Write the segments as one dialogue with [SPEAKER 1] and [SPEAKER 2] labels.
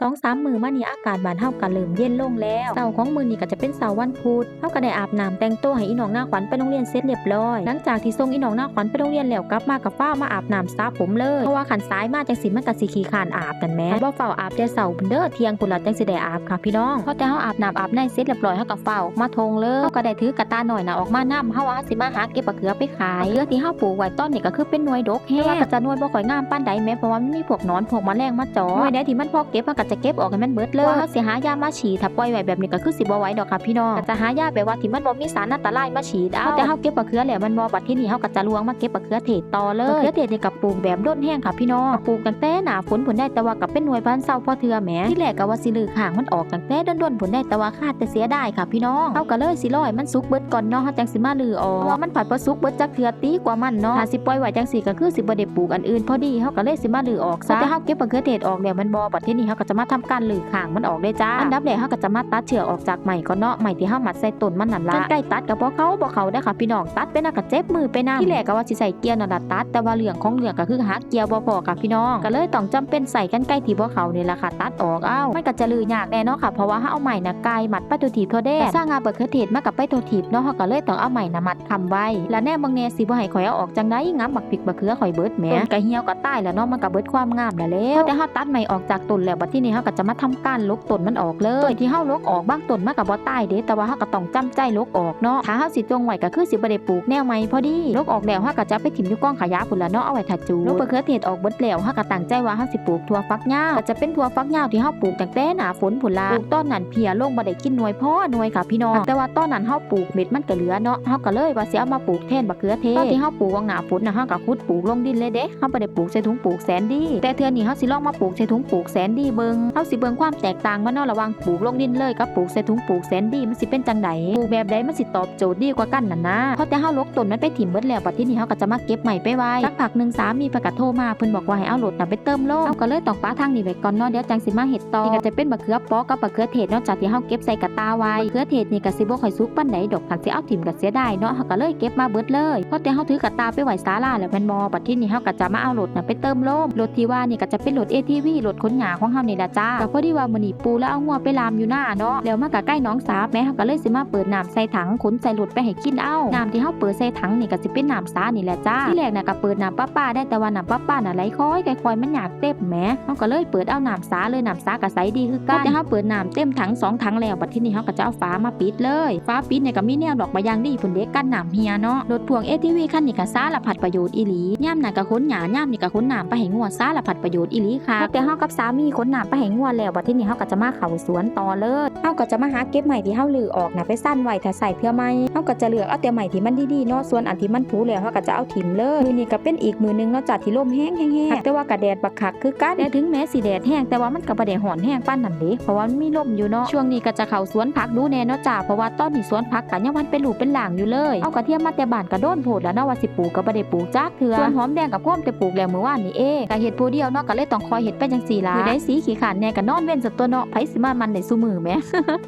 [SPEAKER 1] สองสามมือมานี่อากาศบานเฮาก็เริ่มเย็นลงแล้วเสาของมือนี่ก็จะเป็นเสาวันพุธเฮาก็ได้อาบน้ำแต่งตัวให้อีน้องหน้าขวัญไปโรงเรียนเสร็จเรียบร้อยหลังจากที่ส่งอีน้องหน้าขวัญไปโรงเรียนแล้วกลับมากับฟ้ามาอาบน้ำสระผมเลยเพราะว่าขันซ้ายมาจังสิมันก็สิขี้คร้านอาบกันแม่บ่เฝ้าอาบแต่เสาร์พุ่นเด้อเที่ยงพุ่นละจังสิได้อาบค่ะพี่น้องพอแต่เฮาอาบน้ำอาบในเสร็จเรียบร้อยเฮาก็เฝ้ามาทงเลยเฮาก็ได้ถือกระตาหน่อยน่ะออกมานํเฮาว่าสิมาหาเก็บบักเขือไปขายบักเขือที่เฮาปลูกไว้ต้นนี่ก็คือเป็นหน่วยดกแฮงแต่ว่าก็จะหน่วยบ่ค่อยงามปานใดแม้เพราะว่ามันมีพวกนอนพวกแมลงมาจาะหน่วยใดที่มันพอเก็บเฮาก็จะเก็บออกให้มันเบิดเลยว่าเฮาสิหายามาฉีดถ้าปล่อยไว้แบบนี้ก็คือสิบ่ไหวดอกค่ะพี่น้องก็จะหายาแบบว่าที่มันบ่มีสารอันตรายมาฉีดเอาแต่เฮาเก็บบักเขือแล้วมันบ่บัดที่นี่เฮาก็จะลวงมาเก็บบักเขือเทศต่อเลยบักเขือเทศนี่ก็ปลูกแบบโดดแห้งค่ะพี่น้องปลูกตั้งแต่หน้าฝนผลได้แต่ว่าก็เป็นหน่วยพันเศร้าพอเทื่อแหมที่แรกก็ว่าสิลือข้างมันออกตั้งแต่ด้นๆผลได้แต่ว่าคาดแต่เสียได้ค่ะพี่น้องเฮาก็เลยสิรอให้มันสุกเบิดก่อนเนาะเฮาจังสิมาลือออกว่ามันผัดบ่สุกเบิดจักเทื่อตีกว่ามันเนาะถ้าสิปล่อยไว้จังซี่ก็คือสิบ่ได้ปลูกอันอื่นพอดีเฮาก็เลยสิมาลือออกซะแต่เฮาเก็บบักเขือเทศออกแล้วมันบ่บัดที่นี้เฮาก็จะมาทำการลือข้างมันออกได้จ้า อันดับแรกเฮาก็จะมาตัดเชือกออกจากใหม่ก่อนเนาะใหม่ที่เฮามัดใส่ต้นมันนั่นล่ะใกล้ตัดก็บ่เขาบ่เขาได้อค่ะพี่น้องตัดไปน่ะก็เจ็บมือไปนำที่แรกก็ว่าสิใส่เกียร์นั่นล่ะตัดแต่ว่าเรื่องของเรื่องก็คือหาเกียร์บ่พอค่ะพี่น้อง ก็เลยต้องจำเป็นใส่กันไกลที่บ่เขานี่ล่ะค่ะตัดออกเอ้ามันก็จะลือยากแน่เนาะค่ะเพราะว่าเฮาเอาใหม่น่ะไกลมัดไปตัวถีบทั่วแดดสร้างงานบักเขือเทศมากับไปตัวถีบเนาะเฮาก็เลยต้องเอาใหม่น่ะมัดคำไว้แล้วแน่บางแน่สิบ่ให้ข่อยเอาออกจังไดงับบักพริกบักเขือข่อยเบิดแหมต้นก็เหี่ยวก็ตายแล้วเนาะมันก็เบิดความงามแล้วแล้วแต่เฮาตัดใหม่ออกจากต้นแล้วบัดทีนี้เฮาก็จะมาทำการลกต้นมันออกเลยต้นที่เฮาลกออกบางต้นมันก็บ่ตายเด้แต่ว่าเฮาก็ต้องจำใจลกออกเนาะถ้าเฮาสิจงไว้ก็คือสิบ่ได้ปลูกแนวใหม่พอดีลกออกแล้วเฮาก็จะไปถิ่มอยู่กองขยะพุ่นละเนาะเอาไว้ถ้าจูลกบักเขือเทศออกเบิดแล้วเฮาก็ตั้งใจว่าเฮาสิปลูกถั่วฟักยาวก็จะเป็นถั่วฟักยาวที่เฮาปลูกตั้งแต่หน้าฝนพุ่นละปลูกต้นนั้นเพียลงบ่ได้กินหน่วยพ่อหน่วยค่ะพี่น้องแต่ว่าต้นนั้นเฮาปลูกเม็ดมันก็เหลือเนาะเฮาก็เลยว่าสิเอามาปลูกแทนบักเขือเทศตอนที่เฮาปลูกวางหน้าฝนน่ะเฮาก็ขุดปลูกลงดินเลยเด้เฮาบ่ได้ปลูกใส่ถุงปลูกแสนดีแต่เทื่อนี้เฮาสิลองมาปลูกใส่ถุงปลูกแสนดีเบิงเฮาสิเบิ่งความแตกต่างมันเนาะระหว่างปลูกลงดินเลยกับปลูกใส่ถุงปลูกแสนดีมันสิเป็นจังไดปลูกแบบใดมันสิตอบโจทย์ดีกว่ากันนั่นนะเพราะแต่เฮาลกต้นมันไปถิ่มเบิดแล้วบัดทีนี้เฮาก็จะมาเก็บใหม่ไปไว้สักพักหนึงสามีเพิ่นก็โทรมาเพิ่นบอกว่าให้เอารถน่ะไปเติมโลเฮาก็เลยต้องป้าทางนี้ไว้ก่อนเนาะเดี๋ยวจังสิมาเฮ็ดต่อนี่ก็จะเป็นบักเขือปอกับบักเขือเทศเนาะจากที่เฮาเก็บใส่กระตาไว้บักเขือเทศนี่ก็สิบ่ค่อยสุกปานใดดอกคันสิเอาถิ่มก็เสียดายเนาะเฮาก็เลยเก็บมาเบิดเลยเพราะแต่เฮาถือกระตาไปไว้ศาลาแล้วแม่นบ่บัดทีนี้เฮาก็จะมาเอารถน่ะไปเติมโลมรถที่ว่านี่ก็จะเป็นรถ ATV รถขนหญ้าของเฮานี่ล่ะจ้าก็พอดีว่ามื้อนี้ปูแล้วเอางัวไปลามอยู่หน้าเนาะแล้วมาก็ใกล้หน้องสาแม่เฮาก็เลยสิมาเปิดน้ำใส่ถังขนใส่รถไปให้กินเอาน้ำที่เฮาเปิดใส่ถังนี่ก็สิเป็นน้ำสานี่แหละจ้าที่แรกน่ะก็เปิดน้ำประปาได้แต่ว่าน้ำประปาน่ะไหลคอยค่อยๆมันอยากเต็มแหมเฮาก็เลยเปิดเอาน้ำสาเลยน้ำสาก็ใสดีคือกันแต่เฮาเปิดน้ำเต็มถังสองถังแล้วบัดทีนี้เฮาก็จะเอาฝามาปิดเลยฝาปิดเนี่ยก็มีแนวดอกมะยางดีพุ่นเด็กกันน้ำเฮียเนาะรถพ่วง ATV คันนี้ก็สารพัดประโยชน์อีหลีย่ามน่ะก็ขนหญ้าย่ามนี่ก็ขนน้ำไปให้งัวสารพัดประโยชน์อีหลีค่ะแต่เฮากับสามีขนน้ำไปไปให้งัวแล้วบัดที่นี้เฮาก็จะมาเข้าสวนต่อเลยเฮาก็จะมาหาเก็บใหม่ที่เฮาลือออกนะไปสั้นไว้ถ้าใส่เพื่อใหม่เฮาก็จะเลือกเอาแต่ใหม่ที่มันดีๆเนาะส่วนอันที่มันผุแล้วเฮาก็จะเอาถิ่มเลยมื้อนี้ก็เป็นอีกมื้อนึงเนาะจัดที่ลมแห้งแห้งๆแต่ว่ากระแดดบักคักคือกันแต่ถึงแม้สิแดดแห้งแต่ว่ามันก็บ่ได้ร้อนแห้งปานนั้นเด้เพราะว่ามันมีลมอยู่เนาะช่วงนี้ก็จะเข้าสวนผักดูแน่เนาะจ้าเพราะว่าตอนนี้สวนผักก็ยังมันเป็นลูกเป็นหลางอยู่เลยเอากระเทียมมาแต่บ้านก็โดนโพดแล้วเนาะว่าสิปลูกก็บ่ได้ปลูกจักเทื่อส่วนหอมแดงกับพ่วมแต่ปลูกแล้วเมื่อวานนี้เองก็เฮ็ดผู้เดียวเนาะก็เลยต้องคอยเฮ็ดไปจังซี่ล่ะคือได้สีขี้ขานแน่ก็นอนเว้นซะตัวเนาะไผสิมามันได้ซุมือแหม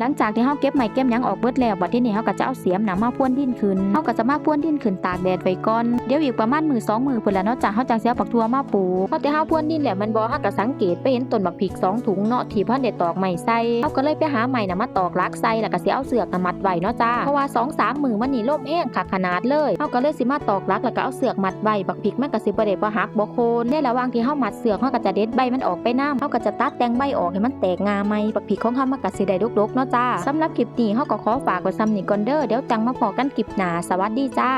[SPEAKER 1] หลังจากที่เฮาเก็บไม้เก็บยังออกเบิดแล้วบัดทีนี้เฮาก็จะเอาเสียมหนามาพ่วนดินขึ้นเฮาก็จะมาพ่วนดินขึ้นตากแดดไว้ก่อนเดี๋ยวอีกประมาณมือสองมือพุ่นแล้วเนาะจ้ะเฮาจังสิเอาปักทั่วมาปลูกพอแต่เฮาพ่วนดินแล้วมันบ่เฮาก็สังเกตไปเห็นต้นบักพริกสองถุงเนาะที่เพิ่นได้ตอกไม้ใส่เฮาก็เลยไปหาไม้น่ะมาตอกลักใส่แล้วก็สิเอาเสือกน่ะมัดไว้เนาะจ้าเพราะว่าสองสามมือมันนี่ล่มแห้งคักขนาดเลยเฮาก็เลยสิมาตอกลักแล้วก็เอาเสือกมัดไว้บักพริกมันก็สิบ่ได้บ่หักบ่โคนในระหว่างที่เฮามัดเสือกเฮาก็จะเด็ดใบมันออกไปน้ำเฮาก็จะตัดแต่งใบออกให้มันแตกงาไหมปักพริกของเฮามันก็สิได้ดกๆเนาะจ้าสำหรับคลิปนี้เฮาก็ขอฝากไว้ซ้ำนี่ก่อนเด้อเดี๋ยวจังมาพอกันคลิปหน้าสวัสดีจ้า